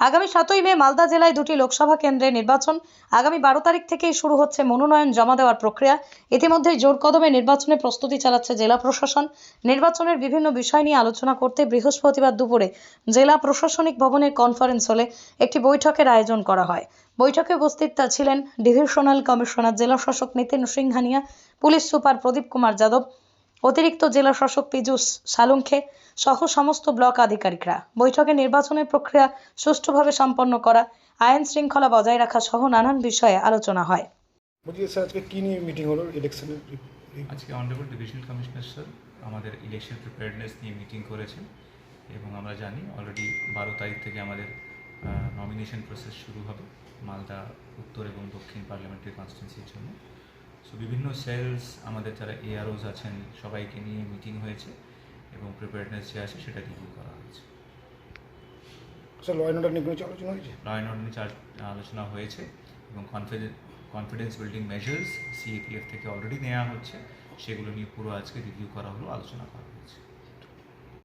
আগামী সাতই মে মালদা জেলায় দুটি লোকসভা কেন্দ্রে নির্বাচন। আগামী বারো তারিখ থেকেই শুরু হচ্ছে মনোনয়ন জমা দেওয়ার প্রক্রিয়া। ইতিমধ্যেই জোর কদমে নির্বাচনে প্রস্তুতি চালাচ্ছে জেলা প্রশাসন। নির্বাচনের বিভিন্ন বিষয় নিয়ে আলোচনা করতে বৃহস্পতিবার দুপুরে জেলা প্রশাসনিক ভবনের কনফারেন্স হলে একটি বৈঠকের আয়োজন করা হয়। বৈঠকে উপস্থিত ছিলেন ডিভিশনাল কমিশনার জেলা শাসক নিতিন সিংহানিয়া, পুলিশ সুপার প্রদীপ কুমার যাদব অতিরিক্ত জেলা শাসক পীযূষ সালুঙ্খে সহ সমস্ত ব্লক আধিকারিকরা। বৈঠকে নির্বাচনের প্রক্রিয়া সুষ্ঠুভাবে সম্পন্ন করা আইন শৃঙ্খলা বজায় রাখা সহ নানান বিষয়ে আলোচনা হয়। বলছি স্যার আজকে কী নিয়ে মিটিং হলো ইলেকশনের আজকে অনারেবল ডিভিশনাল কমিশনার স্যার আমাদের ইলেকশন প্রিপেয়ারনেস নিয়ে মিটিং করেছেন এবং আমরা জানি অলরেডি বারো তারিখ থেকে আমাদের নমিনেশন প্রসেস শুরু হবে মালদা উত্তর এবং দক্ষিণ পার্লামেন্টারি কনস্টিটুন্সির জন্য। সো বিভিন্ন সেলস আমাদের যারা এআরওস আছেন সবাইকে নিয়ে মিটিং হয়েছে এবং প্রিপেয়ারনেস যে আছে সেটা রিভিউ করা হয়েছে। স্যার ল অ্যান্ড অর্ডার নিয়ে কোনো আলোচনা হয়েছে? ল অ্যান্ড অর্ডার নিয়ে আলোচনা হয়েছে এবং confidence confidence building measures CAPF থেকে অলরেডি নেওয়া হচ্ছে সেগুলো নিয়ে পুরো আজকে রিভিউ করা হলো আলোচনা করা হয়েছে।